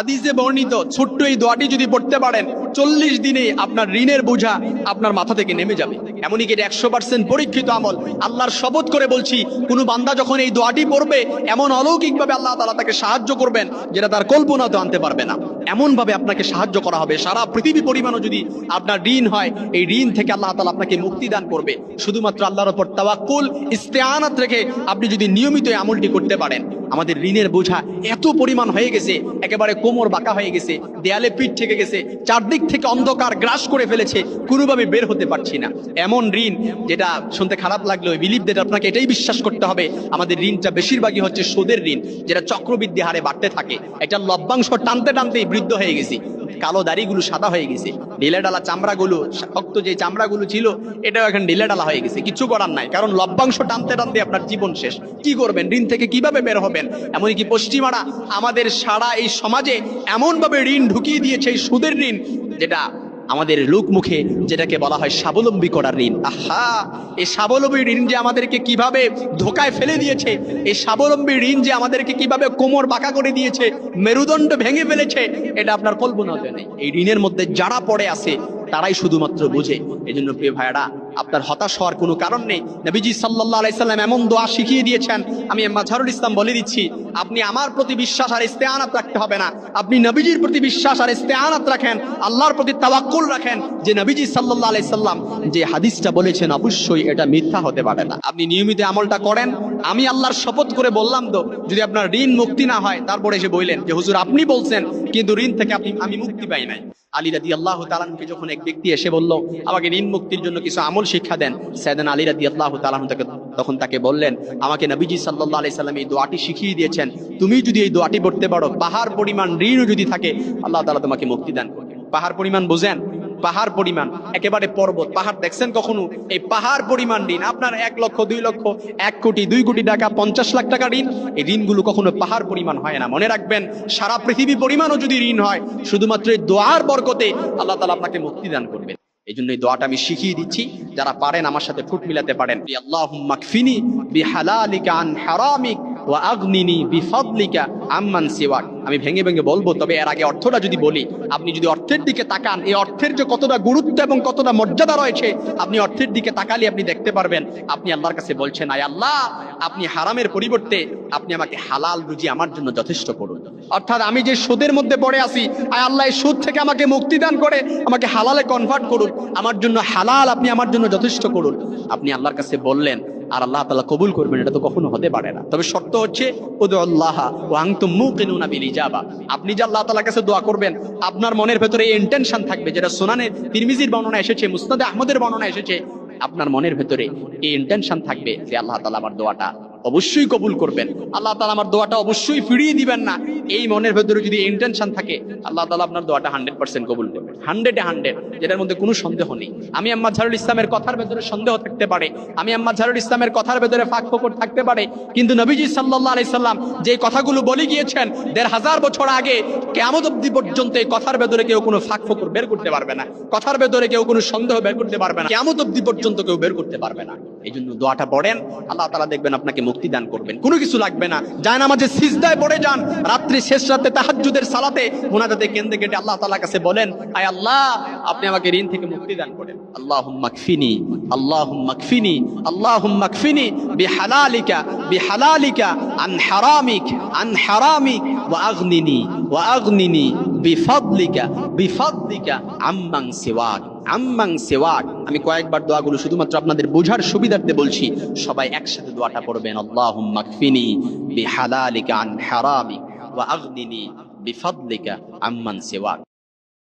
হাদিসে বর্ণিত, ছোট্ট এই দোয়াটি যদি পড়তে পারেন, চল্লিশ দিনে আপনার ঋণের বোঝা আপনার মাথা থেকে নেমে যাবে। এমনই কি একশো পার্সেন্ট পরীক্ষিত আমল? আল্লাহর শপথ করে বলছি, কোনো বান্দা যখন এই দোয়াটি পড়বে, এমন অলৌকিকভাবে আল্লাহ তালা তাকে সাহায্য করবেন যেটা তার কল্পনা তো আনতে পারবে না। এমন ভাবে আপনাকে সাহায্য করা হবে। সারা পৃথিবী পরিমাণও যদি আপনার ঋণ হয়, এই ঋণ থেকে আল্লাহ তালা আপনাকে মুক্তি দান করবে। শুধুমাত্র আল্লাহর ওপর তাওয়াক্কুল, ইস্তেয়ানাত রেখে আপনি যদি নিয়মিত আমলটি করতে পারেন আমাদের ঋণের বোঝা এত পরিমাণ হয়ে গেছে, একেবারে কোমর বাঁকা হয়ে গেছে, দেয়ালে পিঠ থেকে গেছে, চারদিক থেকে অন্ধকার গ্রাস করে ফেলেছে, কোনোভাবে বের হতে পারছি না। এমন ঋণ যেটা শুনতে খারাপ লাগল বিলিভ দ্যাট আপনাকে এটাই বিশ্বাস করতে হবে, আমাদের ঋণটা বেশিরভাগই হচ্ছে সুদের ঋণ, যেটা চক্রবৃদ্ধি হারে বাড়তে থাকে। এটা লভ্যাংশ টানতে টানতেই বৃদ্ধ হয়ে গেছি। কালো দাড়িগুলো সাদা হয়ে গেছে, ঢিলে ডালা চামড়াগুলো, শক্ত যে চামড়াগুলো ছিল, এটাও এখন ঢিলে ডালা হয়ে গেছে, কিছু করার নাই, কারণ লভ্যাংশ টানতে টানতে আপনার জীবন শেষ। কি করবেন? ঋণ থেকে কীভাবে বের হবেন? এমনকি পশ্চিমারা আমাদের সারা এই সমাজে এমনভাবে ঋণ ঢুকিয়ে দিয়েছে এই সুদের ঋণ, যেটা আমাদের লোক মুখে যেটাকে বলা হয় স্বাবলম্বী করার ঋণ। আহা! এই স্বাবলম্বী ঋণ যে আমাদেরকে কীভাবে ধোকায় ফেলে দিয়েছে, এই স্বাবলম্বী ঋণ যে আমাদেরকে কীভাবে কোমর বাঁকা করে দিয়েছে, মেরুদণ্ড ভেঙে ফেলেছে, এটা আপনার কল্পনাতে নেই এই ঋণের মধ্যে যারা পড়ে আছে, তারাই শুধুমাত্র বোঝে। এই জন্য প্রিয় ভাইয়ারা আপনার হতাশ হওয়ার কোনো কারণ নেই। নবীজি সাল্লাহ আলাইসাল্লাম এমন দোয়া শিখিয়ে দিয়েছেন, আমি মাঝারুল ইসলাম বলে দিচ্ছি, আপনি আমার প্রতি বিশ্বাস আর ইস্তেআনাত রাখতে হবে না। আপনি নবীজির প্রতি বিশ্বাস আর ইস্তেআনাত রাখেন, আল্লাহর প্রতি তাওয়াক্কুল রাখেন, যে নবীজি সাল্লাহ আলাইসাল্লাম যে হাদিসটা বলেছেন, অবশ্যই এটা মিথ্যা হতে পারে না। আপনি নিয়মিত আমলটা করেন, আমি আল্লাহর শপথ করে বললাম তো, যদি আপনার ঋণ মুক্তি না হয়, তারপরে এসে বললেন যে, হুজুর, আপনি বলছেন, কিন্তু ঋণ থেকে আপনি, আমি মুক্তি পাই নাই। আলী রাদি আল্লাহ তালানকে যখন এক ব্যক্তি এসে বলল, আমাকে ঋণ মুক্তির জন্য কিছু আমল শিক্ষা দেন সাইদান আলী রাদি আল্লাহ তালান তাকে, তখন তাকে বললেন, আমাকে নবীজি সাল্লাহ আলি সাল্লাম এই দোয়াটি শিখিয়ে দিয়েছেন। তুমি যদি এই দোয়াটি পড়তে পারো, পাহাড় পরিমাণ ঋণও যদি থাকে, আল্লাহ তালা তোমাকে মুক্তি দান পাহাড় পরিমাণ বোঝেন? পাহাড় পরিমাণ, একেবারে পর্বত, পাহাড় দেখছেন কখনো? এই পাহাড় পরিমাণ ঋণ, আপনার এক লক্ষ, দুই লক্ষ, এক কোটি, দুই কোটি টাকা, পঞ্চাশ লাখ টাকা ঋণ, এই ঋণগুলো কখনো পাহাড় পরিমাণ হয় না। মনে রাখবেন, সারা পৃথিবী পরিমাণও যদি ঋণ হয়, শুধুমাত্র এই দোয়ার বরকতে আল্লাহ তালা আপনাকে মুক্তি দান করবে এই জন্য এই দোয়াটা আমি শিখিয়ে দিচ্ছি, যারা পারেন আমার সাথে ঠোঁট মিলাতে পারেন। আল্লাহুম্মা কফিনি বিহালালিকা আন হারামিক ওয়া আগনিনি আম্মান সিওয়াক। আমি ভেঙে ভেঙে বলব, তবে এর আগে অর্থটা যদি বলি, আপনি যদি অর্থের দিকে তাকান, এই অর্থের যে কতটা গুরুত্ব এবং কতটা মর্যাদা রয়েছে, আপনি অর্থের দিকে তাকালে আপনি দেখতে পারবেন, আপনি আল্লাহর কাছে বলছেন, আয় আল্লাহ, আপনি হারামের পরিবর্তে আপনি আমাকে হালাল রুজি আমার জন্য যথেষ্ট করুন। অর্থাৎ আমি যে সুদের মধ্যে পড়ে আসি আয় আল্লাহ, এই সুদ থেকে আমাকে মুক্তি দান করে, আমাকে হালালে কনভার্ট করুন। আমার জন্য হালাল আপনি আমার জন্য যথেষ্ট করুন। আপনি আল্লাহর কাছে বললেন আর আল্লাহ তালা কবুল করবেন, এটা তো কখনো হতে পারে না। তবে শর্ত হচ্ছে আপনি যে আল্লাহ তালা কাছে দোয়া করবেন, আপনার মনের ভেতরে ইন্টেনশন থাকবে, যেটা সোনানের, তিরমিজির বর্ণনা এসেছে, মুস্তাদে আহমদের বর্ণনা এসেছে, আপনার মনের ভেতরে এই ইন্টেনশন থাকবে যে আল্লাহ তালা আমার দোয়াটা অবশ্যই কবুল করবেন। আল্লাহ তালা আমার দোয়াটা অবশ্যই ফিরিয়ে দিবেন না। এই মনের ভেতরে যদি ইন্টেনশন থাকে, আল্লাহ তালা আপনার দোয়াটা হান্ড্রেড পার্সেন্ট কবুল করবেন হান্ড্রেডে হান্ড্রেড যেটার মধ্যে কোনো সন্দেহ নেই। আমি আম্মা ঝারুল ইসলামের কথার ভেতরে সন্দেহ থাকতে পারে। আমি আম্মা ঝারুল ইসলামের কথার ভেতরে ফাঁক ফোকর থাকতে পারে। কিন্তু নবীজি সাল্লাহ আলাই সাল্লাম যে কথাগুলো বলে গিয়েছেন, দেড় হাজার বছর আগে কেমন অব্দি পর্যন্ত এই কথার ভেতরে কেউ কোনো ফাঁক ফোকর বের করতে পারবে না। কথার ভেতরে কেউ কোনো সন্দেহ বের করতে পারবে না। কেমন অব্দি পর্যন্ত কেউ বের করতে পারবে না। এই জন্য দোয়াটা পড়েন। আল্লাহ তালা দেখবেন আপনাকে মুক্তি দান করবেন। কোনো কিছু লাগবে না। যায় মাঝে সিজদায় পড়ে যান, রাত্রি শেষ রাতে তাহাজ্জুদের সালাতে মোনাজাতে কেন্দ্রে কেটে আল্লাহ তাআলার কাছে বলেন, আয় আল্লাহ, আপনি আমাকে ঋণ থেকে মুক্তি দান করেন। আল্লাহুম্মা কফিনি আল্লাহুম্মা কফিনি আল্লাহুম্মা কফিনি বিহালালিকা বিহালালিকা, আন হারামিক আন হারামিক, ওয়া আগনিনি ওয়া আগনিনি আমি কয়েকবার দোয়াগুলো শুধুমাত্র আপনাদের বোঝার সুবিধার্থে বলছি, সবাই একসাথে দোয়াটা পড়বেন আল্লাহ বিফাদলিকা আম্মান সিওয়াক।